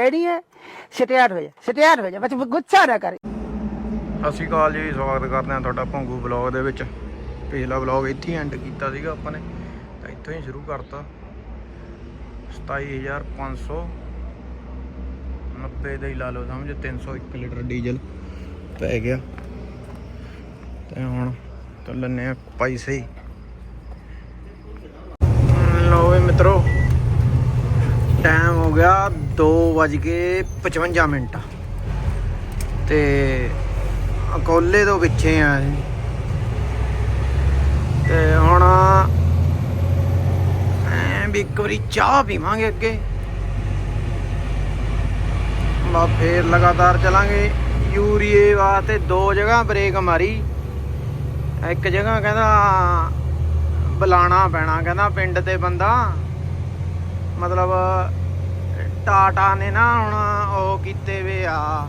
Ready है start हो जा स्टार्ट हो जा बस गुस्सा ना करे ਸਤਿ ਸ਼੍ਰੀ ਅਕਾਲ ਜੀ ਸਵਾਗਤ ਕਰਦੇ ਹਾਂ ਤੁਹਾਡਾ ਭੰਗੂ ਬਲੌਗ ਦੇ ਵਿੱਚ ਪਿਛਲਾ ਬਲੌਗ ਇੱਥੇ ਹੀ ਐਂਡ ਕੀਤਾ ਸੀਗਾ ਆਪਾਂ ਨੇ ਤਾਂ ਇੱਥੋਂ ਹੀ ਸ਼ੁਰੂ ਕਰਤਾ 27590 ਦਾ ਹੀ ਲਾ ਲਓ ਸਮਝ 301 ਲੀਟਰ ਡੀਜ਼ਲ ਪੈ ਗਿਆ ਤੇ ਹੁਣ ਚੱਲਨੇ ਆ ਪੈਸੇ ਹੀ ਲਓ ਵੀ ਮਿੱਤਰੋ ਟਾਈਮ ਹੋ ਗਿਆ 2:55 ਮਿੰਟ। ਤੇ ਅਕੋਲੇ ਤੋਂ ਪਿੱਛੇ ਆ ਤੇ ਹੁਣ ਐਂ ਵੀ ਇੱਕ ਵਾਰੀ ਚਾਹ ਪੀਵਾਂਗੇ ਅੱਗੇ। ਬਾ ਫੇਰ ਲਗਾਤਾਰ ਚਲਾਂਗੇ। ਯੂਰੀਏ ਵਾਸਤੇ ਦੋ ਜਗ੍ਹਾ ਬ੍ਰੇਕ ਮਾਰੀ। ਇੱਕ ਜਗ੍ਹਾ ਕਹਿੰਦਾ ਬੁਲਾਣਾ ਪੈਣਾ, ਕਹਿੰਦਾ ਪਿੰਡ ਤੇ ਬੰਦਾ। ਮਤਲਬ ਟਾਟਾ ਨੇ ਨਾ ਹੁਣ ਉਹ ਕੀਤੇ ਵੇ ਆ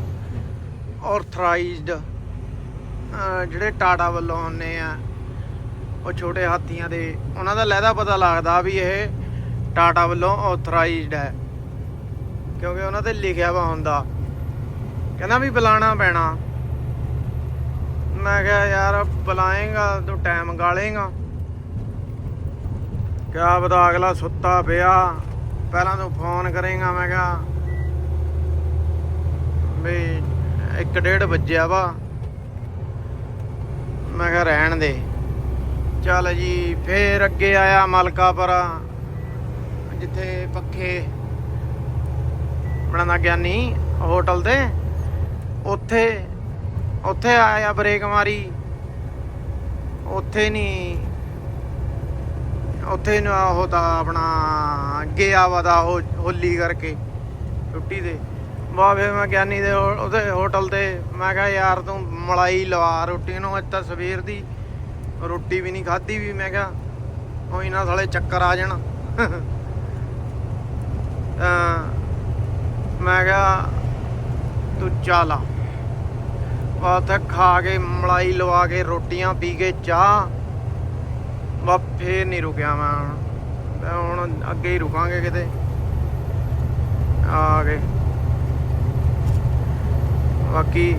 ਆਰਥਰਾਈਜ਼ਡ ਜਿਹੜੇ ਟਾਟਾ ਵੱਲੋਂ ਆਉਂਦੇ ਆ, ਉਹ ਛੋਟੇ ਹਾਥੀਆਂ ਦੇ, ਉਹਨਾਂ ਦਾ ਲਹਿਦਾ ਪਤਾ ਲੱਗਦਾ ਵੀ ਇਹ ਟਾਟਾ ਵੱਲੋਂ ਆਥੋਰਾਈਜ਼ਡ ਹੈ। ਕਿਉਂਕਿ ਉਹਨਾਂ ਤੇ ਲਿਖਿਆ ਵਾ ਹੁੰਦਾ। ਕਹਿੰਦਾ ਵੀ ਬੁਲਾਣਾ ਪੈਣਾ। ਮੈਂ ਕਿਹਾ ਯਾਰ ਬੁਲਾਏਗਾ ਤੂੰ ਟਾਈਮ ਗਾਲੇਗਾ। ਕਿਆ ਪਤਾ ਅਗਲਾ ਸੁੱਤਾ ਪਿਆ। ਪਹਿਲਾਂ ਤੂੰ ਫੋਨ ਕਰੇਗਾ, ਮੈਂ ਕਿਹਾ ਵੀ ਇੱਕ ਡੇਢ ਵੱਜਿਆ ਵਾ। ਮੈਂ ਕਿਹਾ ਰਹਿਣ ਦੇ। ਚੱਲ ਜੀ, ਫੇਰ ਅੱਗੇ ਆਇਆ ਮਲਕਾਪੁਰ, ਜਿੱਥੇ ਪੱਖੇ ਬਣਾਉਂਦਾ ਗਿਆਨੀ ਹੋਟਲ ਤੇ। ਉੱਥੇ ਉੱਥੇ ਆਇਆ ਬ੍ਰੇਕ ਮਾਰੀ। ਉੱਥੇ ਨਹੀਂ ਉੱਥੇ ਨੂੰ ਉਹ ਤਾਂ ਆਪਣਾ ਗਿਆ ਵਾ ਦਾ ਉਹ ਹੋਲੀ ਕਰਕੇ ਛੁੱਟੀ 'ਤੇ। ਵਾਹ ਫਿਰ ਮੈਂ ਗਿਆਨੀ ਦੇ ਉਹਦੇ ਹੋਟਲ ਤੇ ਮੈਂ ਕਿਹਾ ਯਾਰ ਤੂੰ ਮਲਾਈ ਲਵਾ ਰੋਟੀ ਨੂੰ, ਅੱਜ ਤਾਂ ਸਵੇਰ ਦੀ। ਰੋਟੀ ਵੀ ਨਹੀਂ ਖਾਧੀ ਵੀ, ਮੈਂ ਕਿਹਾ ਉਹ ਇਹਨਾਂ ਸਾਲੇ ਚੱਕਰ ਆ ਜਾਣ। ਤਾਂ ਮੈਂ ਕਿਹਾ ਤੂੰ ਚੱਲ ਆ। ਉੱਥੇ ਖਾ ਕੇ ਮਲਾਈ ਲਵਾ ਕੇ ਰੋਟੀਆਂ ਪੀ ਕੇ ਚਾਹ। ਵਾ ਫੇਰ ਨਹੀਂ ਰੁਕਿਆ ਮੈਂ ਹੁਣ। ਮੈਂ ਹੁਣ ਅੱਗੇ ਹੀ ਰੁਕਾਂਗੇ ਕਿਤੇ। ਆ ਗਏ। ਬਾਕੀ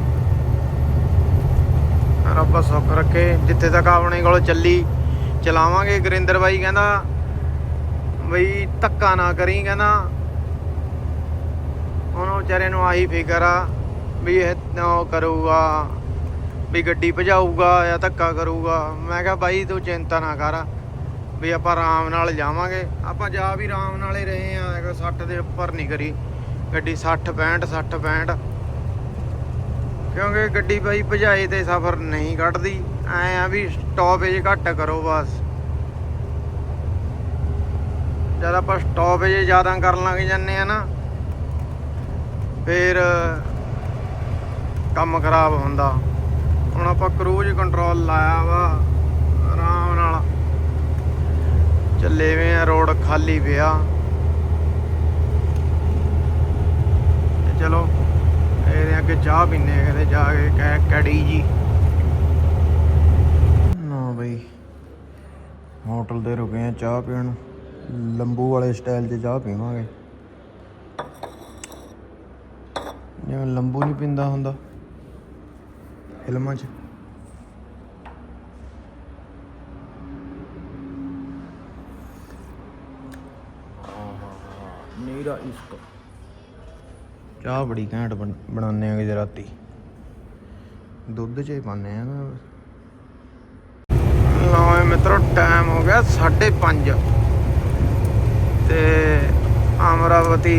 ਰੱਬ ਸੁੱਖ ਰੱਖੇ, ਜਿੱਥੇ ਤੱਕ ਆਪਣੇ ਕੋਲ ਚੱਲੀ, ਚਲਾਵਾਂਗੇ। ਗੁਰਿੰਦਰ ਬਾਈ ਕਹਿੰਦਾ ਬਈ ਧੱਕਾ ਨਾ ਕਰੀ ਕਹਿੰਦਾ। ਉਹਨੂੰ ਵਿਚਾਰੇ ਨੂੰ ਆਹੀ ਫਿਕਰ ਆ ਵੀ ਇਹ ਉਹ ਕਰੂਗਾ। ਵੀ ਗੱਡੀ ਭਜਾਊਗਾ ਜਾਂ ਧੱਕਾ ਕਰੂਗਾ। ਮੈਂ ਕਿਹਾ ਬਾਈ, ਤੂੰ ਚਿੰਤਾ ਨਾ ਕਰ। ਵੀ ਆਪਾਂ ਆਰਾਮ ਨਾਲ ਜਾਵਾਂਗੇ। ਆਪਾਂ ਜਾ ਵੀ ਆਰਾਮ ਨਾਲ ਹੀ ਰਹੇ ਆ 60 ਦੇ ਉੱਪਰ ਨਹੀਂ ਕਰੀ। ਗੱਡੀ 60 65 60 65 ਕਿਉਂਕਿ ਗੱਡੀ ਬਾਈ ਭਜਾਏ ਤੇ ਸਫ਼ਰ ਨਹੀਂ ਕੱਢਦੀ। ਐ ਆ ਵੀ ਸਟਾਪੇਜ ਘੱਟ ਕਰੋ ਬਸ। ਜਦ ਆਪਾਂ ਸਟਾਪੇਜ ਜ਼ਿਆਦਾ ਕਰਨ ਲੱਗ ਜੰਨੇ ਆ ਨਾ, ਫਿਰ ਕੰਮ ਖਰਾਬ ਹੁੰਦਾ। ਹੁਣ ਆਪਾਂ ਕਰੂਜ਼ ਕੰਟਰੋਲ ਲਾਇਆ ਵਾ, ਆਰਾਮ ਨਾਲ। ਚੱਲੇ ਵੇ ਆ, ਰੋਡ ਖਾਲੀ ਪਿਆ। ਤੇ ਚਲੋ, ਇਹਦੇ ਅੱਗੇ ਚਾਹ ਪੀਨੇ ਆ ਕਿਤੇ, ਜਾ ਕੇ ਕੜੀ ਜੀ। ਨਾ ਬਈ, ਹੋਟਲ ਦੇ ਰੁਕੇ ਆ ਚਾਹ ਪੀਣ ਲੰਬੂ ਵਾਲੇ ਸਟਾਈਲ 'ਚ ਚਾਹ ਪੀਵਾਂਗੇ। ਜਿਵੇਂ ਲੰਬੂ ਨਹੀਂ ਪੀਂਦਾ ਹੁੰਦਾ। ਫਿਲਮਾਂ 'ਚ ਨੀਰਾ ਇਸ਼ਕ ਚਾਹ ਬੜੀ ਘੈਂਟ ਬਣ- ਬਣਾਉਂਦੇ ਆ ਕਿ ਰਾਤੀ। ਦੁੱਧ 'ਚ ਹੀ ਪਾਉਂਦੇ ਆ ਨਾ। ਲਓ ਮਿੱਤਰੋ ਟਾਈਮ ਹੋ ਗਿਆ 5:30 ਤੇ ਅਮਰਾਵਤੀ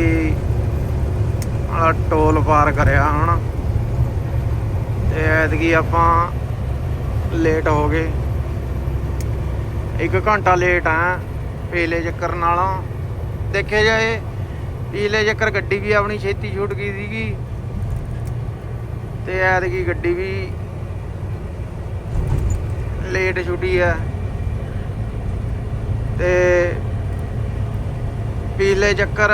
ਵਾਲਾ ਟੋਲ ਪਾਰ ਕਰਿਆ ਹੁਣ ਤੇ ਐਤਕੀ ਆਪਾਂ ਲੇਟ ਹੋ ਗਏ। ਇੱਕ ਘੰਟਾ ਲੇਟ ਆ, ਪੀਲੇ ਚੱਕਰ ਨਾਲੋਂ। ਦੇਖਿਆ ਜਾਏ, ਪੀਲੇ ਚੱਕਰ ਗੱਡੀ ਵੀ ਆਪਣੀ ਛੇਤੀ ਛੁੱਟ ਗਈ ਸੀਗੀ। ਤੇ ਐਤਕੀ ਗੱਡੀ ਵੀ ਲੇਟ ਛੁੱਟੀ ਆ। ਤੇ ਪੀਲੇ ਚੱਕਰ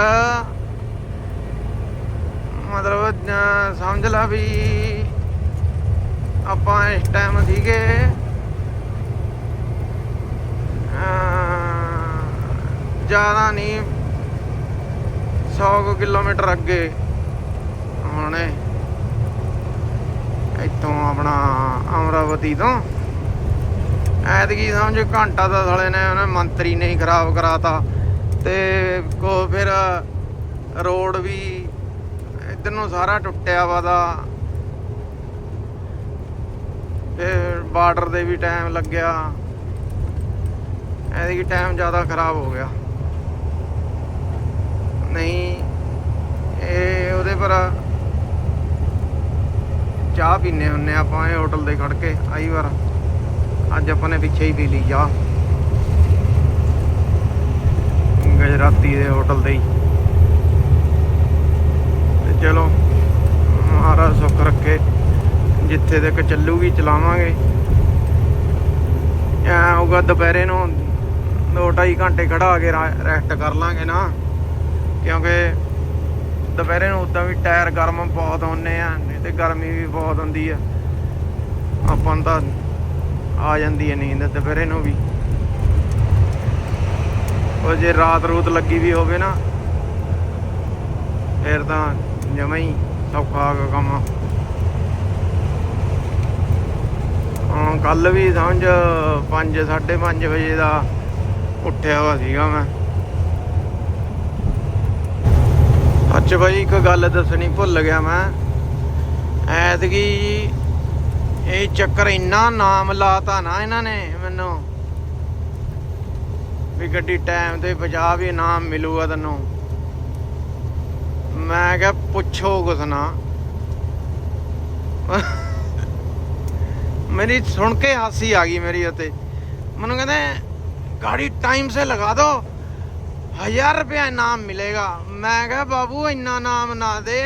ਮਤਲਬ ਸਮਝ ਲਾ ਵੀ ਆਪਾਂ ਇਸ ਟਾਈਮ ਸੀਗੇ ਜ਼ਿਆਦਾ ਨਹੀਂ 100 ਕਿਲੋਮੀਟਰ ਅੱਗੇ ਨੇ ਇੱਥੋਂ ਆਪਣਾ ਅਮਰਾਵਤੀ ਤੋਂ। ਐਤਕੀ ਸਮਝ, ਘੰਟਾ ਦਾ ਸਾਲੇ ਨੇ ਉਹਨੇ ਮੰਤਰੀ ਨੇ ਹੀ ਖਰਾਬ ਕਰਾਤਾ। ਤੇ ਕੋ ਫਿਰ ਰੋਡ ਵੀ ਇਧਰ ਨੂੰ ਸਾਰਾ ਟੁੱਟਿਆ ਵਾ ਦਾ ਫਿਰ ਬਾਰਡਰ ਦੇ ਵੀ ਟਾਈਮ ਲੱਗਿਆ। ਐਤਕੀ ਟਾਈਮ ਜ਼ਿਆਦਾ ਖਰਾਬ ਹੋ ਗਿਆ। ਨਹੀਂ, ਇਹ ਉਹਦੇ ਪਰ ਚਾਹ ਪੀਨੇ ਹੁੰਨੇ ਆਪਾਂ, ਇਹ ਹੋਟਲ ਦੇ ਖੜ ਕੇ, ਆਈ ਵਾਰ। ਅੱਜ ਆਪਾਂ ਨੇ ਪਿੱਛੇ ਹੀ ਪੀ ਲਈ ਚਾਹ। ਗੁਜਰਾਤੀ ਦੇ ਹੋਟਲ ਦੇ ਹੀ। ਤੇ ਚਲੋ, ਮਹਾਰਾਜ ਸੁੱਖ ਰੱਖੇ। ਜਿੱਥੇ ਤੱਕ ਚੱਲੂਗੀ, ਚਲਾਵਾਂਗੇ। ਐ ਹੋਊਗਾ ਦੁਪਹਿਰੇ ਨੂੰ। ਦੋ ਢਾਈ ਘੰਟੇ ਖੜਾ ਕੇ ਰੈਸਟ ਕਰ ਲਾਂਗੇ ਨਾ। ਕਿਉਂਕਿ ਦੁਪਹਿਰੇ ਨੂੰ ਉਦਾਂ ਵੀ ਟਾਇਰ ਗਰਮ ਬਹੁਤ ਹੁੰਨੇ ਆ, ਨਹੀਂ ਤੇ ਗਰਮੀ ਵੀ ਬਹੁਤ ਹੁੰਦੀ ਆ। ਆਪਾਂ ਤਾਂ ਆ ਜਾਂਦੀ ਹੈ ਨੀਂਦ ਦੁਪਹਿਰੇ ਨੂੰ ਵੀ। ਉਹ ਜੇ ਰਾਤ ਰੂਤ ਲੱਗੀ ਵੀ ਹੋਵੇ ਨਾ, ਫਿਰ ਤਾਂ ਜਮਾ ਹੀ ਸੌਖਾ ਗਾ ਕੰਮ ਹਾਂ ਕੱਲ ਵੀ ਸਮਝ 5 5:30 ਵਜੇ ਦਾ ਉੱਠਿਆ ਹੋਇਆ ਸੀਗਾ ਮੈਂ। ਅੱਛਾ ਭਾਈ ਇੱਕ ਗੱਲ ਦੱਸਣੀ ਭੁੱਲ ਗਿਆ ਮੈਂ। ਐਤਕੀ ਇਹ ਚੱਕਰ ਇੰਨਾ ਨਾਮ ਲਾਤਾ ਨਾ ਇਹਨਾਂ ਨੇ ਮੈਨੂੰ, ਵੀ ਗੱਡੀ ਟਾਈਮ ਤੇ ਪਹੁੰਚਾ ਵੀ ਇਨਾਮ ਮਿਲੂਗਾ ਤੈਨੂੰ। ਮੈਂ ਕਿਹਾ, ਪੁੱਛੋ ਕੁਛ ਨਾ। ਮੇਰੀ ਸੁਣ ਕੇ ਹਾਸੀ ਆ ਗਈ ਮੇਰੀ ਉੱਤੇ। ਮੈਨੂੰ ਕਹਿੰਦੇ ਗਾੜੀ ਟਾਈਮ ਸੇ ਲਗਾ ਦੋ। ਹਜ਼ਾਰ ਰੁਪਇਆ ਇਨਾਮ ਮਿਲੇਗਾ। ਮੈਂ ਕਿਹਾ ਬਾਬੂ ਇੰਨਾ ਨਾਮ ਨਾ ਦੇ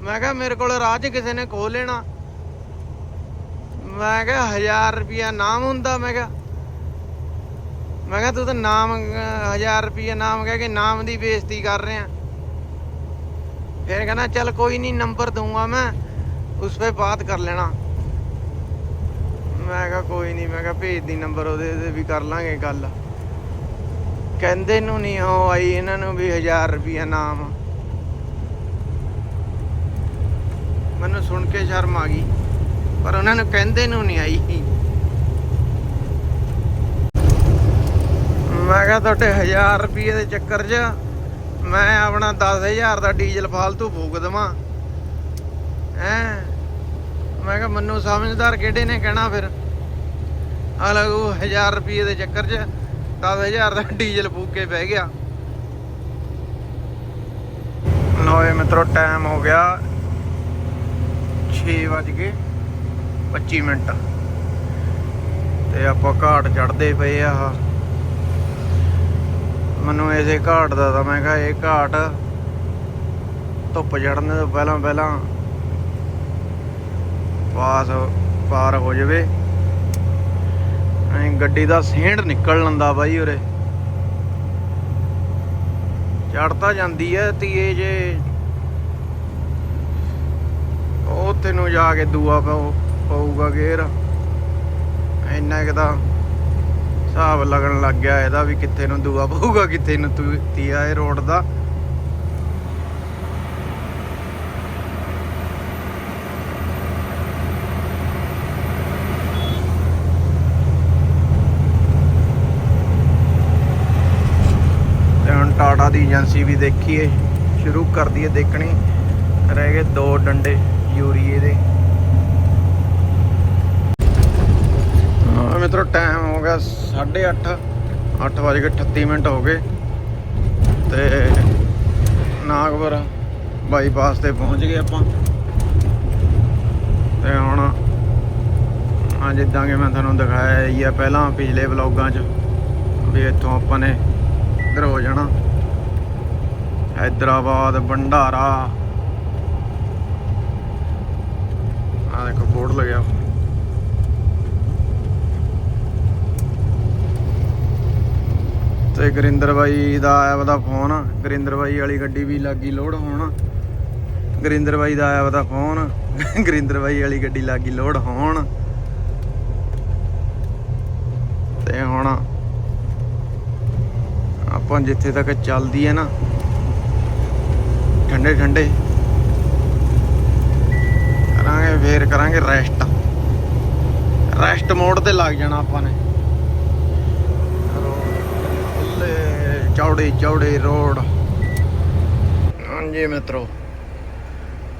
ਮੈਂ ਕਿਹਾ ਮੇਰੇ ਕੋਲ ਰਾਹ 'ਚ ਕਿਸੇ ਨੇ ਖੋ ਲੈਣਾ। ਮੈਂ ਕਿਹਾ ਹਜ਼ਾਰ ਰੁਪਇਆ ਨਾਮ ਹੁੰਦਾ? ਮੈਂ ਕਿਹਾ ਮੈਂ ਕਿਹਾ ਤੂੰ ਤਾਂ ਨਾਮ ਅਹ, ਹਜ਼ਾਰ ਰੁਪਇਆ ਨਾਮ ਕਹਿ ਕੇ ਨਾਮ ਦੀ ਬੇਇੱਜ਼ਤੀ ਕਰ ਰਿਹਾ ਫਿਰ ਕਹਿੰਦਾ ਚੱਲ ਕੋਈ ਨਹੀਂ ਨੰਬਰ ਦਊਂਗਾ ਮੈਂ। ਉਸ 'ਤੇ ਬਾਤ ਕਰ ਲੈਣਾ। ਮੈਂ ਕਿਹਾ ਕੋਈ ਨਹੀਂ ਮੈਂ ਕਿਹਾ ਭੇਜ ਦੀ ਨੰਬਰ ਉਹਦੇ ਤੇ ਵੀ ਕਰ ਲਾਂਗੇ ਗੱਲ। ਕਹਿੰਦੇ ਨੂੰ ਨਹੀਂ ਉਹ ਆਈ, ਇਹਨਾਂ ਨੂੰ ਵੀ 1000 ਰੁਪਿਆ ਨਾਮ। ਮੈਨੂੰ ਸੁਣ ਕੇ ਸ਼ਰਮ ਆ ਗਈ, ਪਰ ਉਹਨਾਂ ਨੂੰ ਕਹਿੰਦੇ ਨੂੰ ਨਹੀਂ ਆਈ। ਮੈਂ ਕਿਹਾ ਤੁਹਾਡੇ 1000 ਰੁਪਏ ਦੇ ਚੱਕਰ 'ਚ ਮੈਂ ਆਪਣਾ 10000 ਦਾ ਡੀਜ਼ਲ ਫਾਲਤੂ ਫੂਕ ਦੇਵਾਂ। ਹੈਂ? ਮੈਂ ਕਿਹਾ, ਮੈਨੂੰ ਸਮਝਦਾਰ ਕਿਹੜੇ ਨੇ ਕਹਿਣਾ ਫਿਰ? ਅਲੱਗ ਉਹ 1000 ਰੁਪਏ ਦੇ ਚੱਕਰ 'ਚ 10000 ਦਾ ਡੀਜ਼ਲ ਫੂਕ ਕੇ ਬਹਿ ਗਿਆ। ਲੋਏ ਮਿੱਤਰੋ ਟਾਈਮ ਹੋ ਗਿਆ 6 ਵੱਜ ਕੇ 25 ਮਿੰਟ। ਤੇ ਆਪਾਂ ਘਾਟ ਚੜਦੇ ਪਏ ਆ ਮੈਨੂੰ ਇਸੇ ਘਾਟ ਦਾ ਤਾਂ ਮੈਂ ਕਿਹਾ, ਇਹ ਘਾਟ ਧੁੱਪ ਚੜਨ ਤੋਂ ਪਹਿਲਾਂ ਪਹਿਲਾਂ ਪਾਸ ਪਾਰ ਹੋ ਜਾਵੇ। ਐਂ ਗੱਡੀ ਦਾ ਸੇਂਢ ਨਿਕਲ ਲੰਦਾ ਬਾਈ ਉਰੇ। ਚੜ ਤਾਂ ਜਾਂਦੀ ਐ ਤੀਏ ਜੇ। ਉਹ ਤੈਨੂੰ ਜਾ ਕੇ ਦੂਆ ਪਊ- ਪਊਗਾ ਗੇਰ ਇੰਨਾ ਕਿ ਹਿਸਾਬ ਲੱਗਣ ਲੱਗ ਗਿਆ ਇਹਦਾ ਵੀ ਕਿੱਥੇ ਨੂੰ ਦੂਆ ਪਊਗਾ, ਕਿੱਥੇ ਨੂੰ ਤੂ- ਤੀਆ ਇਹ ਰੋਡ ਦਾ ਤੇ ਹੁਣ ਟਾਟਾ ਦੀ ਏਜੰਸੀ ਵੀ ਦੇਖੀਏ ਸ਼ੁਰੂ ਕਰ ਦਈਏ ਦੇਖਣੀ। ਰਹਿ ਗਏ ਦੋ ਡੰਡੇ ਯੂਰੀਏ ਦੇ। ਹਾਂ ਮਿੱਤਰੋ ਟਾਈਮ ਹੋ ਗਿਆ 8:30 8 ਵਜੇ ਕੇ 38 ਮਿੰਟ ਹੋ ਗਏ। ਤੇ ਨਾਗਪੁਰ ਬਾਈਪਾਸ ਤੇ ਪਹੁੰਚ ਗਏ ਆਪਾਂ। ਤੇ ਹੁਣ ਆ ਜਿੱਦਾਂ ਕਿ ਮੈਂ ਤੁਹਾਨੂੰ ਦਿਖਾਇਆ ਹੀ ਆ ਪਹਿਲਾਂ ਪਿਛਲੇ ਵਲੌਗਾਂ 'ਚ, ਵੀ ਇੱਥੋਂ ਆਪਾਂ ਨੇ ਇੱਧਰ ਹੋ ਜਾਣਾ। ਹੈਦਰਾਬਾਦ ਭੰਡਾਰਾ ਆ ਦੇਖੋ ਬੋਰਡ ਲੱਗਿਆ ਤੇ ਗੁਰਿੰਦਰ ਬਾਈ ਦਾ ਆਇਆ ਵਾ ਦਾ ਫੋਨ ਗੁਰਿੰਦਰ ਬਾਈ ਵਾਲੀ ਗੱਡੀ ਵੀ ਲੱਗੀ ਲੋਡ ਹੋਣ ਗਰਿੰਦਰ ਬਾਈ ਦਾ ਆਇਆ ਵਾ ਦਾ ਫੋਨ ਗਰਿੰਦਰ ਬਾਈ ਵਾਲੀ ਗੱਡੀ ਲੱਗੀ ਲੋਡ ਹੋਣ ਤੇ ਹੁਣ ਆਪਾਂ ਜਿੱਥੇ ਤੱਕ ਚੱਲਦੀ ਹੈ ਨਾ ਠੰਡੇ ਠੰਡੇ। ਫੇਰ ਕਰਾਂਗੇ ਰੈਸਟ ਰੈਸਟ ਮੋਡ ਤੇ ਲੱਗ ਜਾਣਾ ਆਪਾਂ ਨੇ। ਖੁੱਲੇ ਚੌੜੇ ਚੌੜੇ ਰੋਡ ਹਾਂਜੀ ਮਿੱਤਰੋ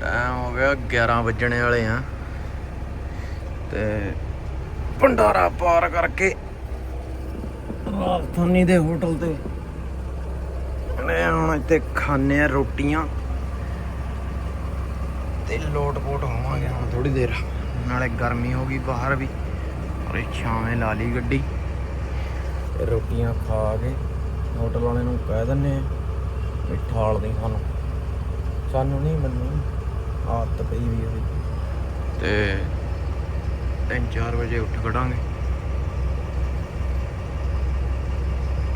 ਟਾਈਮ ਹੋ ਗਿਆ 11 ਵੱਜਣੇ ਵਾਲੇ ਆ। ਤੇ ਭੰਡਾਰਾ ਪਾਰ ਕਰਕੇ ਰਾਜਧਾਨੀ ਦੇ ਹੋਟਲ ਤੇ। ਨੇ ਹੁਣ ਇੱਥੇ ਖਾਣੇ ਆ ਰੋਟੀਆਂ। ਤੇ ਲੋਟ ਪੋਟ ਹੋਵਾਂਗੇ ਹੁਣ ਥੋੜੀ ਦੇਰ। ਨਾਲੇ ਗਰਮੀ ਹੋ ਗਈ ਬਾਹਰ ਵੀ। ਔਰ ਛਾਵੇਂ ਲਾ ਲਈ ਗੱਡੀ। ਰੋਟੀਆਂ ਖਾ ਕੇ ਹੋਟਲ ਵਾਲੇ ਨੂੰ ਕਹਿ ਦਿੰਨੇ ਆ ਵੀ ਠਾਲ ਦੇ ਸਾਨੂੰ। ਸਾਨੂੰ ਨਹੀਂ ਮੈਨੂੰ ਆਦਤ ਪਈ ਵੀ ਉਹਦੀ। ਤੇ 3-4 ਵਜੇ ਉੱਠ ਖੜਾਂਗੇ।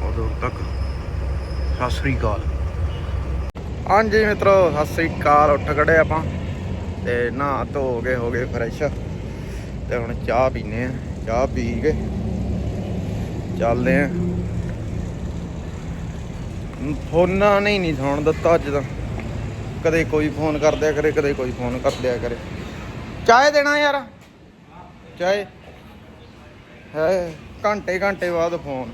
ਉਦੋਂ ਤੱਕ ਸਤਿ ਸ੍ਰੀ ਅਕਾਲ। ਹਾਂਜੀ ਮਿੱਤਰੋ, ਸਤਿ ਸ੍ਰੀ ਅਕਾਲ। ਉੱਠ ਖੜੇ ਆਪਾਂ। ਤੇ ਨਹਾ ਧੋ ਕੇ ਹੋ ਗਏ ਫਰੈਸ਼ ਤੇ ਹੁਣ ਚਾਹ ਪੀਨੇ ਆ। ਚਾਹ ਪੀ ਕੇ ਚੱਲਦੇ ਆ। ਫੋਨਾਂ ਨੇ ਹੀ ਨਹੀਂ ਸੌਣ ਦਿੱਤਾ ਅੱਜ ਤਾਂ। ਕਦੇ ਕੋਈ ਫੋਨ ਕਰਦਿਆ ਕਰੇ, ਕਦੇ ਕੋਈ ਫੋਨ ਕਰ ਦਿਆ ਕਰੇ। ਚਾਹ ਦੇਣਾ ਯਾਰ। ਚਾਹ। ਹੈ, ਘੰਟੇ ਘੰਟੇ ਬਾਅਦ ਫੋਨ।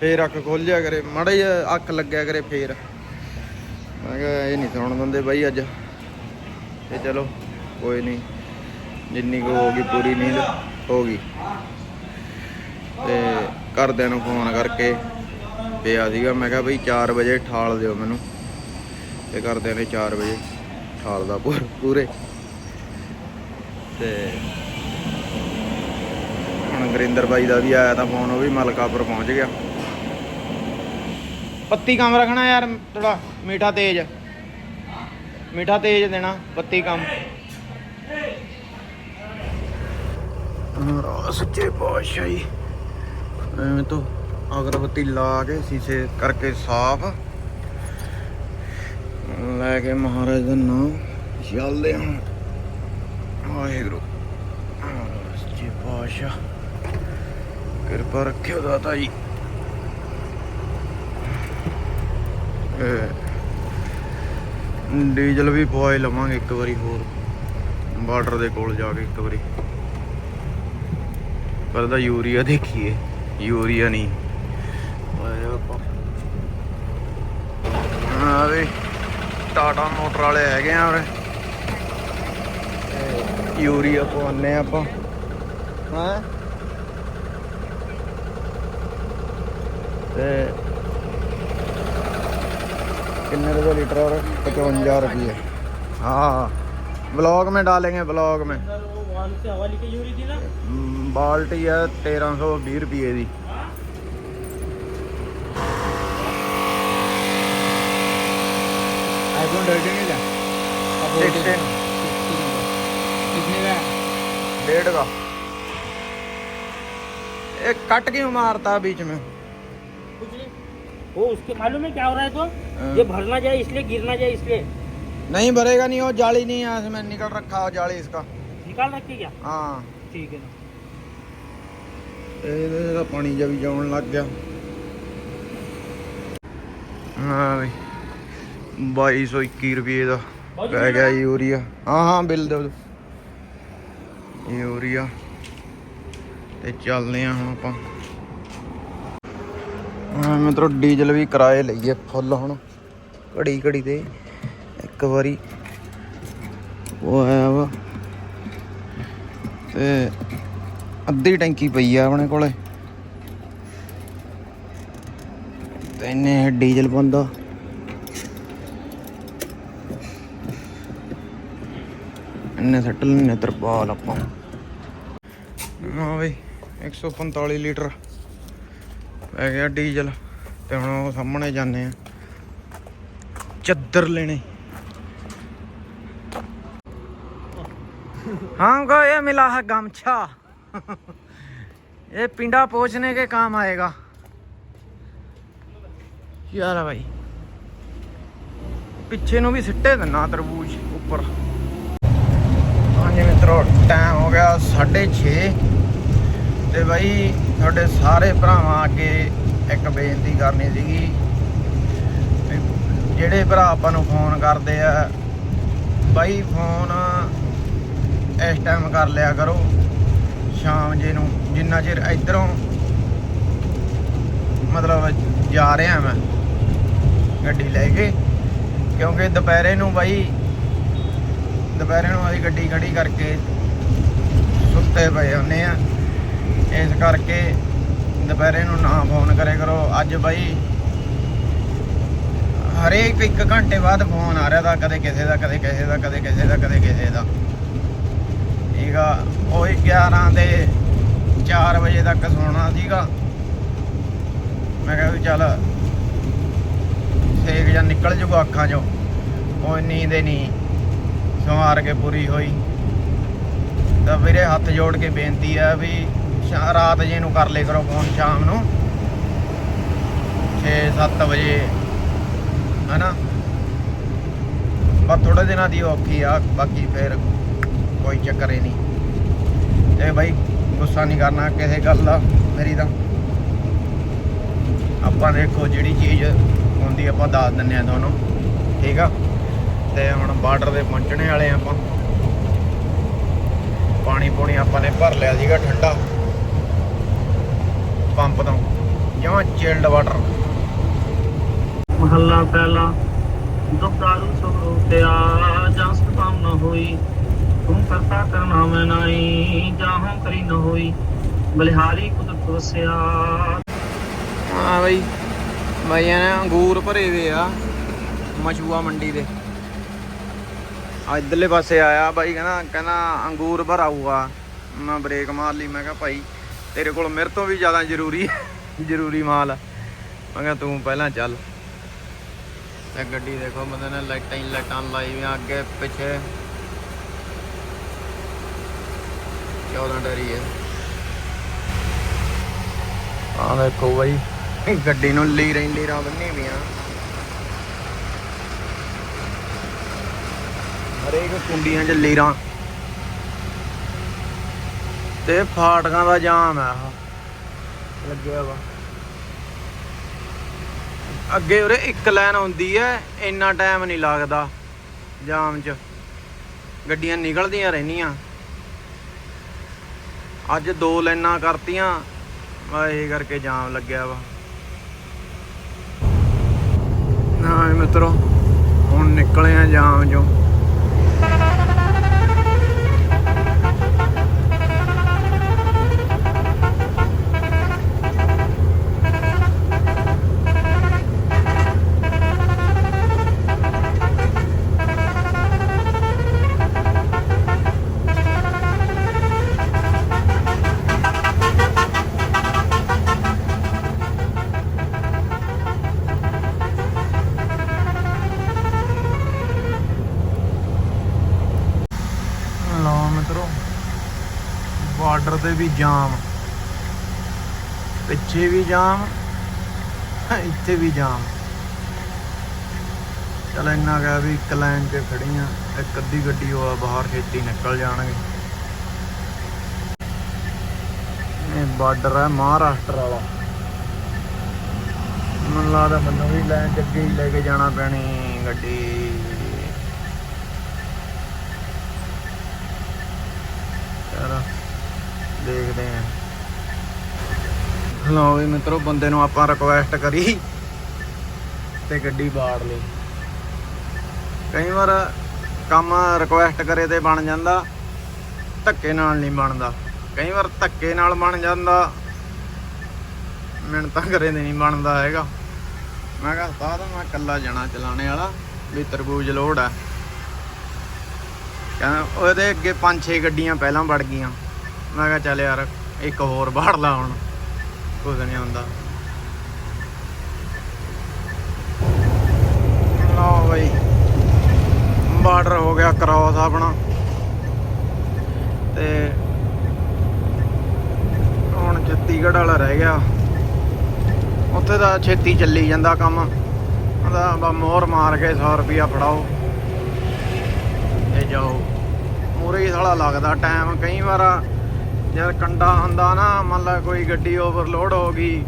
ਫੇਰ ਅੱਖ ਖੋਲਿਆ ਕਰੇ। ਮਾੜਾ ਜਿਹਾ ਅੱਖ ਲੱਗਿਆ ਕਰੇ ਫੇਰ। ਮੈਂ ਕਿਹਾ ਇਹ ਨਹੀਂ ਸੁਣਨ ਦਿੰਦੇ ਬਾਈ ਅੱਜ। ਤੇ ਚਲੋ, ਕੋਈ ਨਹੀਂ। ਜਿੰਨੀ ਕੁ ਹੋ ਗਈ ਪੂਰੀ ਨੀਂਦ ਹੋ ਗਈ ਤੇ ਘਰਦਿਆਂ ਨੂੰ ਫੋਨ ਕਰਕੇ ਪਿਆ ਸੀਗਾ, ਮੈਂ ਕਿਹਾ ਬਈ 4 ਵਜੇ ਠਾਲ ਦਿਓ ਮੈਨੂੰ। ਤੇ ਘਰਦਿਆਂ ਨੇ 4 ਵਜੇ ਠਾਲ ਦਾ ਪੂਰੇ। ਤੇ ਹੁਣ ਗੁਰਿੰਦਰ ਬਾਈ ਦਾ ਵੀ ਆਇਆ ਤਾਂ ਫੋਨ, ਉਹ ਵੀ ਮਲਕਾਪੁਰ ਪਹੁੰਚ ਗਿਆ। ਪੱਤੀ ਕੰਮ ਰੱਖਣਾ ਯਾਰ ਥੋੜਾ ਮੀਠਾ ਤੇਜ਼। ਮਿੱਠਾ ਤੇਜ਼ ਦੇਣਾ, ਬੱਤੀ ਕੰਮ। ਰਾ ਸੱਚੇ ਪਾਤਸ਼ਾਹੀ। ਐਵੇਂ ਤੋਂ ਅਗਰਬੱਤੀ ਲਾ ਕੇ ਸੀਸੇ ਕਰਕੇ ਸਾਫ਼। ਲੈ ਕੇ ਮਹਾਰਾਜ ਦਾ ਨਾਮ ਚੱਲਦੇ ਹਾਂ। ਵਾਹਿਗੁਰੂ। ਸੱਚੇ ਪਾਤਸ਼ਾਹ। ਕਿਰਪਾ ਰੱਖਿਓ ਦਾਤਾ ਜੀ। ਇਹ ਡੀਜ਼ਲ ਵੀ ਪਵਾਏ ਲਵਾਂਗੇ ਇੱਕ ਵਾਰੀ ਹੋਰ। ਬਾਰਡਰ ਦੇ ਕੋਲ ਜਾ ਕੇ ਇੱਕ ਵਾਰੀ। ਪਹਿਲਾਂ ਯੂਰੀਆ ਦੇਖੀਏ। ਯੂਰੀਆ ਨਹੀਂ। ਆਪਾਂ ਆ ਵੀ ਟਾਟਾ ਮੋਟਰ ਵਾਲੇ ਹੈਗੇ ਆ ਉਰੇ। ਯੂਰੀਆ ਪਵਾਉਂਦੇ ਆ ਆਪਾਂ। ਹਾਂ? ਤੇ कितने रुपये लीटर और पचवंजा रुपये हाँ ब्लॉग में डालेंगे ब्लॉग में। हम्म, बाल्टी है तेरह सौ बीस रुपये की आईफोन डर्टी नहीं सिक्सटीन कितने का? डेढ़ का। एक कट क्यों मारता बीच में? वो उसके मालूम है क्या हो रहा है हाँ। तो ये भरना जाए इसलिए गिरना जाए इसलिए नहीं भरेगा नहीं वो जाली नहीं है इसमें निकल रखा हो जाली इसका निकाल रखे क्या हाँ ठीक है ना ਇਹਦੇ ਦਾ ਪਾਣੀ ਜਿਹਾ ਵੀ ਜਾਉਣ ਲੱਗ ਗਿਆ ਹਾਂ ਬਈ 2221 ਰੁਪਏ ਦਾ ਪੈ ਗਿਆ ਯੂਰੀਆ ਹਾਂ ਹਾਂ ਬਿੱਲ ਦਿਓ ਯੂਰੀਆ ਤੇ ਚੱਲਦੇ ਆ ਹੁਣ ਆਪਾਂ ਹਾਂ ਮਿੱਤਰੋ, ਡੀਜ਼ਲ ਵੀ ਕਿਰਾਏ ਲਈਏ ਫੁੱਲ ਹੁਣ। ਘੜੀ ਘੜੀ ਤੇ ਇੱਕ ਵਾਰੀ ਉਹ ਆਇਆ ਵਾ। ਤੇ ਅੱਧੀ ਟੈਂਕੀ ਪਈ ਆ ਆਪਣੇ ਕੋਲੇ। ਤੇ ਇਹਨੇ ਡੀਜ਼ਲ ਪਾਉਂਦਾ। ਇਹਨੇ ਸੱਟਲ ਲੈਣੇ ਤਰਪਾਲ ਆਪਾਂ। ਹਾਂ ਬਈ 145 ਲੀਟਰ। ਪੈ ਗਿਆ ਡੀਜ਼ਲ ਤੇ ਹੁਣ ਉਹ ਸਾਹਮਣੇ ਜਾਂਦੇ ਆ ਚੱਦਰ ਲੈਣੇ हमको ये मिला है गमछा ये पिंडा पोछने के काम आएगा यार भाई ਪਿੱਛੇ ਨੂੰ ਵੀ ਸਿੱਟੇ ਦਿੰਨਾ ਤਰਬੂਜ ਉੱਪਰ ਹਾਂਜੀ ਮਿੱਤਰੋ ਟਾਈਮ ਹੋ ਗਿਆ 6:30 ਤੇ ਬਾਈ, ਤੁਹਾਡੇ ਸਾਰੇ ਭਰਾਵਾਂ ਅੱਗੇ ਇੱਕ ਬੇਨਤੀ ਕਰਨੀ ਸੀਗੀ ਜਿਹੜੇ ਭਰਾ ਆਪਾਂ ਨੂੰ ਫੋਨ ਕਰਦੇ ਆ, ਬਾਈ ਫੋਨ ਇਸ ਟਾਈਮ ਕਰ ਲਿਆ ਕਰੋ, ਸ਼ਾਮ ਜੇ ਨੂੰ, ਜਿੰਨਾ ਚਿਰ ਇਧਰੋਂ ਮਤਲਬ ਜਾ ਰਿਹਾ ਮੈਂ ਗੱਡੀ ਲੈ ਕੇ, ਕਿਉਂਕਿ ਦੁਪਹਿਰੇ ਨੂੰ ਬਾਈ, ਦੁਪਹਿਰੇ ਨੂੰ ਅਸੀਂ ਗੱਡੀ ਖੜੀ ਕਰਕੇ ਸੁੱਤੇ ਪਏ ਹੁੰਨੇ ਆ। ਇਸ ਕਰਕੇ ਦੁਪਹਿਰੇ ਨੂੰ ਨਾ ਫੋਨ ਕਰੇ ਕਰੋ। ਅੱਜ ਬਾਈ ਹਰੇਕ ਇੱਕ ਘੰਟੇ ਬਾਅਦ ਫੋਨ ਆ ਰਿਹਾ ਦਾ, ਕਦੇ ਕਿਸੇ ਦਾ, ਕਦੇ ਕਿਸੇ ਦਾ, ਕਦੇ ਕਿਸੇ ਦਾ, ਕਦੇ ਕਿਸੇ ਦਾ। ਠੀਕ ਆ, ਉਹੀ 11 ਦੇ 4 ਵਜੇ ਤੱਕ ਸੌਣਾ ਸੀਗਾ। ਮੈਂ ਕਿਹਾ ਵੀ ਚੱਲ ਸੇਕ ਜਾਂ ਨਿਕਲ ਜੂਗਾ ਅੱਖਾਂ 'ਚੋਂ। ਉਹ ਨੀਂਦ ਹੀ ਨਹੀਂ, ਸਵਾਰ ਕੇ ਪੂਰੀ ਹੋਈ। ਤਾਂ ਵੀਰੇ ਹੱਥ ਜੋੜ ਕੇ ਬੇਨਤੀ ਆ ਵੀ ਰਾਤ ਜੇ ਨੂੰ ਕਰ ਲੇ ਕਰੋ ਫੋਨ ਸ਼ਾਮ ਨੂੰ। 6-7 ਵਜੇ, ਹਨਾ? ਬਸ ਥੋੜੇ ਦਿਨਾਂ ਦੀ ਔਖੀ ਆ, ਬਾਕੀ ਫਿਰ ਕੋਈ ਚੱਕਰ ਹੀ ਨਹੀਂ। ਤੇ ਬਾਈ, ਗੁੱਸਾ ਨਹੀਂ ਕਰਨਾ ਕਿਸੇ ਗੱਲ ਦਾ ਮੇਰੀ ਤਾਂ। ਆਪਾਂ ਦੇਖੋ ਜਿਹੜੀ ਚੀਜ਼ ਹੁੰਦੀ ਆਪਾਂ ਦੱਸ ਦਿੰਨੇ ਆ ਤੁਹਾਨੂੰ, ਠੀਕ ਆ? ਤੇ ਹੁਣ ਬਾਰਡਰ ਦੇ ਪਹੁੰਚਣੇ ਵਾਲੇ ਆ ਆਪਾਂ। ਪਾਣੀ ਪੂਣੀ ਆਪਾਂ ਨੇ ਭਰ ਲਿਆ ਸੀਗਾ ਠੰਡਾ। ਪੰਪ ਤੋਂ। ਜਮਾਂ ਚਿਲਡ ਵਾਟਰ ਮਹੱਲਾ ਪਹਿਲਾ ਦੁਖਦਾਰੂ ਸਭ ਰੋਕਿਆ ਜਾਂ ਸਤਾਮ ਨ ਹੋਈ। ਤੂੰ ਕਰਤਾ ਕਰਨਾ ਮੈਂ ਨਾਈ ਜਾਹੋਂ ਕਰੀ ਨ ਹੋਈ। ਬਲਿਹਾਰੀ ਕੁਦਰਤ ਵਸਿਆ। ਹਾਂ ਬਈ ਬਾਈਆਂ ਨੇ ਅੰਗੂਰ ਭਰੇ ਵੇ ਆ ਮਸ਼ੂਆ ਮੰਡੀ ਦੇ। ਆ ਇਧਰਲੇ ਪਾਸੇ ਆਇਆ ਬਾਈ ਕਹਿੰਦਾ ਕਹਿੰਦਾ ਅੰਗੂਰ ਭਰਾ ਹੁਆ। ਮੈਂ ਬ੍ਰੇਕ ਮਾਰ ਲਈ ਮੈਂ ਕਿਹਾ ਭਾਈ ਤੇਰੇ ਕੋਲ ਮੇਰੇ ਤੋਂ ਵੀ ਜ਼ਿਆਦਾ ਜ਼ਰੂਰੀ ਜ਼ਰੂਰੀ ਮਾਲ ਮੈਂ ਕਿਹਾ ਤੂੰ ਪਹਿਲਾਂ ਚੱਲ। ਤੇ ਗੱਡੀ ਦੇਖੋ, ਬੰਦੇ ਨੇ ਲਾਈਟਾਂ ਹੀ ਲਾਈਟਾਂ ਲਾਈ ਵੀ ਅੱਗੇ ਪਿੱਛੇ। 14 ਡਰੀ ਹੈ ਆ ਦੇਖੋ ਬਾਈ, ਗੱਡੀ ਨੂੰ ਲੀ ਰਹਿੰਦੀ ਲੀਰਾਂ ਬੰਨੀ ਵੀਆਂ ਹਰੇਕ ਕੁੰਡੀਆਂ 'ਚ ਲੀਰਾਂ। ਤੇ ਫਾਟਕਾਂ ਦਾ ਜਾਮ ਆ ਆਹ। ਲੱਗਿਆ ਵਾ। ਅੱਗੇ ਉਰੇ ਇੱਕ ਲਾਈਨ ਹੁੰਦੀ ਐ, ਇੰਨਾ ਟਾਈਮ ਨਹੀਂ ਲੱਗਦਾ ਜਾਮ 'ਚ। ਗੱਡੀਆਂ ਨਿਕਲਦੀਆਂ ਰਹਿੰਦੀਆਂ। ਅੱਜ ਦੋ ਲਾਈਨਾਂ ਕਰਤੀਆਂ ਇਹ ਕਰਕੇ ਜਾਮ ਲੱਗਿਆ ਵਾ। ਨਾ ਮਿੱਤਰੋ, ਹੁਣ ਨਿਕਲੇ ਆ ਜਾਮ ਚੋਂ। ਬਾਰਡਰ ਤੇ ਵੀ ਜਾਮ, ਪਿੱਛੇ ਵੀ ਜਾਮ ਇੱਥੇ ਵੀ ਜਾਮ। ਚਲ ਇੰਨਾ ਗਿਆ ਵੀ ਇੱਕ ਲਾਈਨ 'ਚ ਖੜੀਆਂ ਇੱਕ ਅੱਧੀ ਗੱਡੀ ਉਹ ਬਾਹਰ ਛੇਤੀ ਨਿਕਲ ਜਾਣਗੇ। ਇਹ ਬਾਰਡਰ ਹੈ ਮਹਾਰਾਸ਼ਟਰ ਵਾਲਾ। ਮੈਨੂੰ ਲੱਗਦਾ ਮੈਨੂੰ ਵੀ ਲਾਈਨ 'ਚ ਅੱਗੇ ਹੀ ਲੈ ਕੇ ਜਾਣਾ ਪੈਣੀ ਗੱਡੀ। ਦੇਖਦੇ ਆਂ। ਲਓ ਵੀ ਮਿੱਤਰੋ, ਬੰਦੇ ਨੂੰ ਆਪਾਂ ਰਿਕੁਐਸਟ ਕਰੀ ਤੇ ਗੱਡੀ ਬਾੜ ਲਈ। ਕਈ ਵਾਰ ਕੰਮ ਰਿਕੁਐਸਟ ਕਰੇ ਤੇ ਬਣ ਜਾਂਦਾ, ਧੱਕੇ ਨਾਲ ਨਹੀਂ ਬਣਦਾ। ਕਈ ਵਾਰ ਧੱਕੇ ਨਾਲ ਬਣ ਜਾਂਦਾ ਮਿਹਨਤਾਂ ਕਰੇ ਤੇ ਨਹੀਂ ਬਣਦਾ ਹੈਗਾ। ਮੈਂ ਕਿਹਾ ਉਸਤਾਦ ਮੈਂ ਇਕੱਲਾ ਜਾਣਾ ਚਲਾਣੇ ਵਾਲਾ, ਵੀ ਤਰਬੂਜ ਲੋੜ ਆ। ਕਹਿੰਦਾ, ਉਹਦੇ ਅੱਗੇ ਪੰਜ ਛੇ ਗੱਡੀਆਂ ਪਹਿਲਾਂ ਵੜ ਗਈਆਂ। ਮੈਂ ਕਿਹਾ ਚੱਲ ਯਾਰ, ਇੱਕ ਹੋਰ ਬਾੜ ਲਾ ਹੁਣ। ਕੁਝ ਨਹੀਂ ਹੁੰਦਾ। ਲਓ ਬਈ, ਬਾਰਡਰ ਹੋ ਗਿਆ ਕ੍ਰਾਸ ਆਪਣਾ। ਤੇ ਹੁਣ ਛੱਤੀਗੜ੍ਹ ਵਾਲਾ ਰਹਿ ਗਿਆ। ਉੱਥੇ ਦਾ ਛੇਤੀ ਚੱਲੀ ਜਾਂਦਾ ਕੰਮ। ਉਹਦਾ ਬਾ ਮੋਹਰ ਮਾਰ ਕੇ 100 ਰੁਪਿਆ ਫੜਾਓ। ਤੇ ਜਾਓ। ਮੂਰੇ ਹੀ ਸਾਲਾ ਲੱਗਦਾ ਟਾਈਮ ਕਈ ਵਾਰ ਜਦ ਕੰਡਾ ਹੁੰਦਾ ਨਾ, ਮੰਨ ਲਾ ਕੋਈ ਗੱਡੀ ਓਵਰਲੋਡ ਹੋ ਗਈ,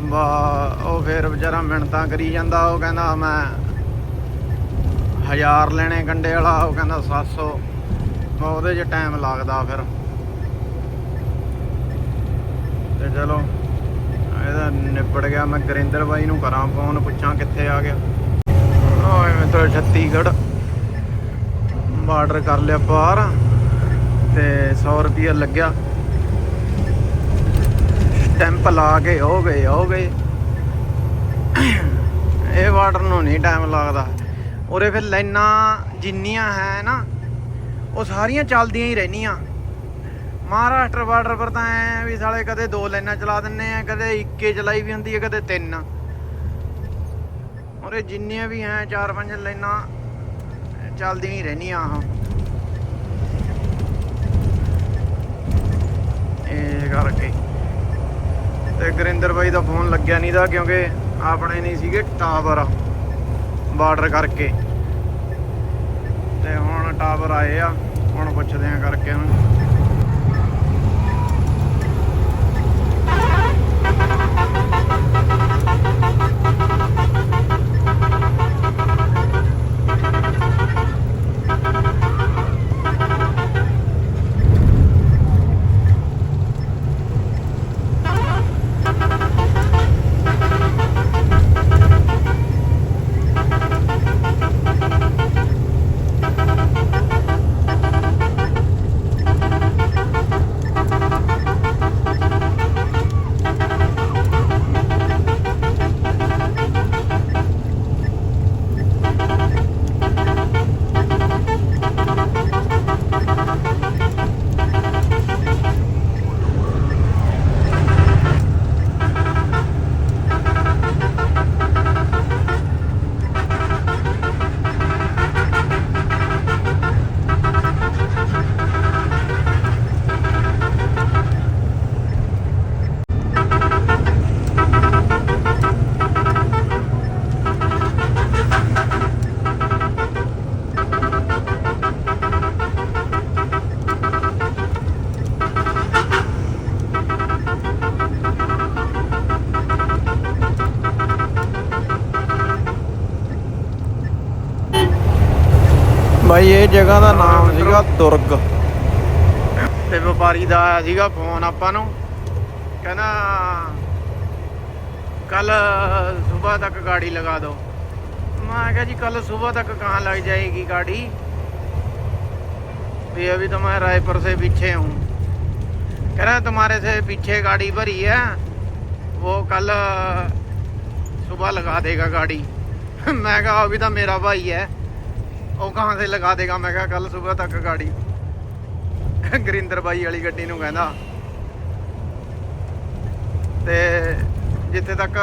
ਬਾ, ਉਹ ਫੇਰ ਵਿਚਾਰਾ ਮਿਹਨਤਾਂ ਕਰੀ ਜਾਂਦਾ, ਉਹ ਕਹਿੰਦਾ ਮੈਂ ਹਜ਼ਾਰ ਲੈਣੇ ਕੰਡੇ ਵਾਲਾ, ਉਹ ਕਹਿੰਦਾ 700 ਉਹਦੇ 'ਚ ਟਾਈਮ ਲੱਗਦਾ ਫਿਰ। ਤੇ ਚਲੋ, ਇਹਦਾ ਨਿਬੜ ਗਿਆ, ਮੈਂ ਗਰਿੰਦਰ ਬਾਈ ਨੂੰ ਕਰਾਂ ਫੋਨ ਪੁੱਛਾਂ ਕਿੱਥੇ ਆ ਗਿਆ। ਓਏ ਮਿੱਤਰੋ ਛੱਤੀਗੜ੍ਹ ਬਾਰਡਰ ਕਰ ਲਿਆ ਪਾਰ ਤੇ 100 ਰੁਪਿਆ ਲੱਗਿਆ। ਸਟੈਂਪ ਲਾ ਕੇ ਹੋ ਗਏ ਹੋ ਗਏ। ਇਹ ਬਾਰਡਰ ਨੂੰ ਨਹੀਂ ਟਾਈਮ ਲੱਗਦਾ। ਉਰੇ ਫਿਰ ਲਾਈਨਾਂ ਜਿੰਨੀਆਂ ਹੈ ਨਾ, ਉਹ ਸਾਰੀਆਂ ਚੱਲਦੀਆਂ ਹੀ ਰਹਿਣੀਆਂ ਮਹਾਰਾਸ਼ਟਰ ਬਾਰਡਰ ਪਰ ਤਾਂ ਐ ਵੀ ਸਾਲੇ ਕਦੇ ਦੋ ਲਾਈਨਾਂ ਚਲਾ ਦਿੰਨੇ ਆ, ਕਦੇ ਇੱਕੇ ਚਲਾਈ ਵੀ ਹੁੰਦੀ ਹੈ ਕਦੇ ਤਿੰਨ। ਉਰੇ ਜਿੰਨੀਆਂ ਵੀ ਹੈ, ਚਾਰ ਪੰਜ ਲਾਈਨਾਂ ਚੱਲਦੀਆਂ ਹੀ ਰਹਿਣੀਆਂ ਆਹ। ਇਹ ਕਰਕੇ ਤੇ ਗੁਰਿੰਦਰ ਬਾਈ ਦਾ ਫੋਨ ਲੱਗਿਆ ਨਹੀਂ ਦਾ ਕਿਉਂਕਿ ਆਪਣੇ ਨਹੀਂ ਸੀਗੇ ਟਾਵਰ ਬਾਰਡਰ ਕਰਕੇ। ਤੇ ਹੁਣ ਟਾਵਰ ਆਏ ਆ, ਹੁਣ ਪੁੱਛਦੇ ਆ ਕਰਕੇ ਹੁਣ ਜਗ੍ਹਾ ਦਾ ਨਾਮ ਸੀਗਾ ਦੁਰਗ ਤੇ ਵਪਾਰੀ ਦਾ ਆਇਆ ਸੀਗਾ ਫੋਨ ਆਪਾਂ ਨੂੰ ਕਹਿੰਦਾ ਕੱਲ ਸਵੇਰ ਤੱਕ ਗਾੜੀ ਲਗਾ ਦਿਓ ਮੈਂ ਕਿਹਾ जी कल सुबह तक कहाँ लग जाएगी गाड़ी भी अभी तो मैं रायपुर से पीछे हूँ कह रहा तुम्हारे से पीछे गाड़ी भरी है वो कल सुबह लगा देगा गाड़ी मैं कहा अभी तो मेरा भाई है ਉਹ ਕਹਾਂ ਸੇ ਲਗਾ ਦੇਗਾ। ਮੈਂ ਕਿਹਾ ਕੱਲ ਸਵੇਰ ਤੱਕ ਗਾੜੀ। ਗਰਿੰਦਰ ਬਾਈ ਵਾਲੀ ਗੱਡੀ ਨੂੰ ਕਹਿੰਦਾ। ਤੇ ਜਿੱਥੇ ਤੱਕ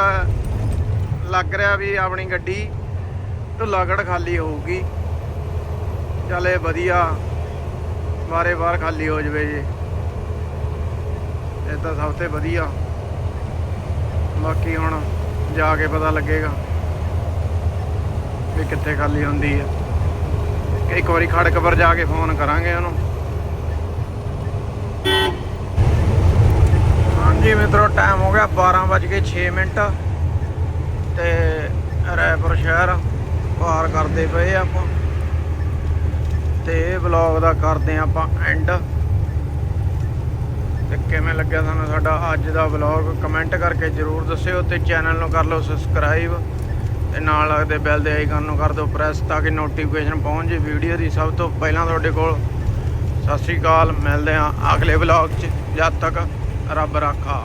ਲੱਗ ਰਿਹਾ ਵੀ ਆਪਣੀ ਗੱਡੀ ਢੁੱਲਾਗੜ ਖਾਲੀ ਹੋਊਗੀ। ਚੱਲ ਵਧੀਆ। ਬਾਰੇ ਬਾਰ ਖਾਲੀ ਹੋ ਜਵੇ ਜੀ। ਇਹ ਤਾਂ ਸਭ ਤੋਂ ਵਧੀਆ। ਬਾਕੀ ਹੁਣ ਜਾ ਕੇ ਪਤਾ ਲੱਗੇਗਾ ਵੀ ਕਿੱਥੇ ਖਾਲੀ ਹੁੰਦੀ ਹੈ। ਇੱਕ ਵਾਰੀ ਖੜਕ ਪਰ ਜਾ ਕੇ ਫੋਨ ਕਰਾਂਗੇ ਉਹਨੂੰ। ਹਾਂਜੀ ਮਿੱਤਰੋ ਟਾਈਮ ਹੋ ਗਿਆ 12:06 ਮਿੰਟ ਤੇ ਰਾਏਪੁਰ ਸ਼ਹਿਰ ਪਾਰ ਕਰਦੇ ਪਏ ਆਪਾਂ। ਤੇ ਇਹ ਵਲੌਗ ਦਾ ਕਰਦੇ ਹਾਂ ਆਪਾਂ ਐਂਡ ਤੇ ਕਿਵੇਂ ਲੱਗਿਆ ਸਾਨੂੰ ਸਾਡਾ ਅੱਜ ਦਾ ਵਲੌਗ ਕਮੈਂਟ ਕਰਕੇ ਜਰੂਰ ਦੱਸਿਓ ਤੇ ਚੈਨਲ ਨੂੰ ਕਰ ਲਓ ਸਬਸਕ੍ਰਾਈਬ ਤੇ ਨਾਲ ਲੱਗਦੇ ਬੈਲ ਦੇ ਆਈਕਨ ਨੂੰ ਕਰ ਦਿਓ ਪ੍ਰੈਸ ਤਾਂ ਕਿ ਨੋਟੀਫਿਕੇਸ਼ਨ ਪਹੁੰਚ ਜੇ ਵੀਡੀਓ ਦੀ। ਸਭ ਤੋਂ ਪਹਿਲਾਂ ਤੁਹਾਡੇ ਕੋਲ ਸਤਿ ਸ਼੍ਰੀ ਅਕਾਲ, ਮਿਲਦੇ ਹਾਂ ਅਗਲੇ ਵਲੌਗ 'ਚ। ਜਦ ਤੱਕ ਰੱਬ ਰਾਖਾ।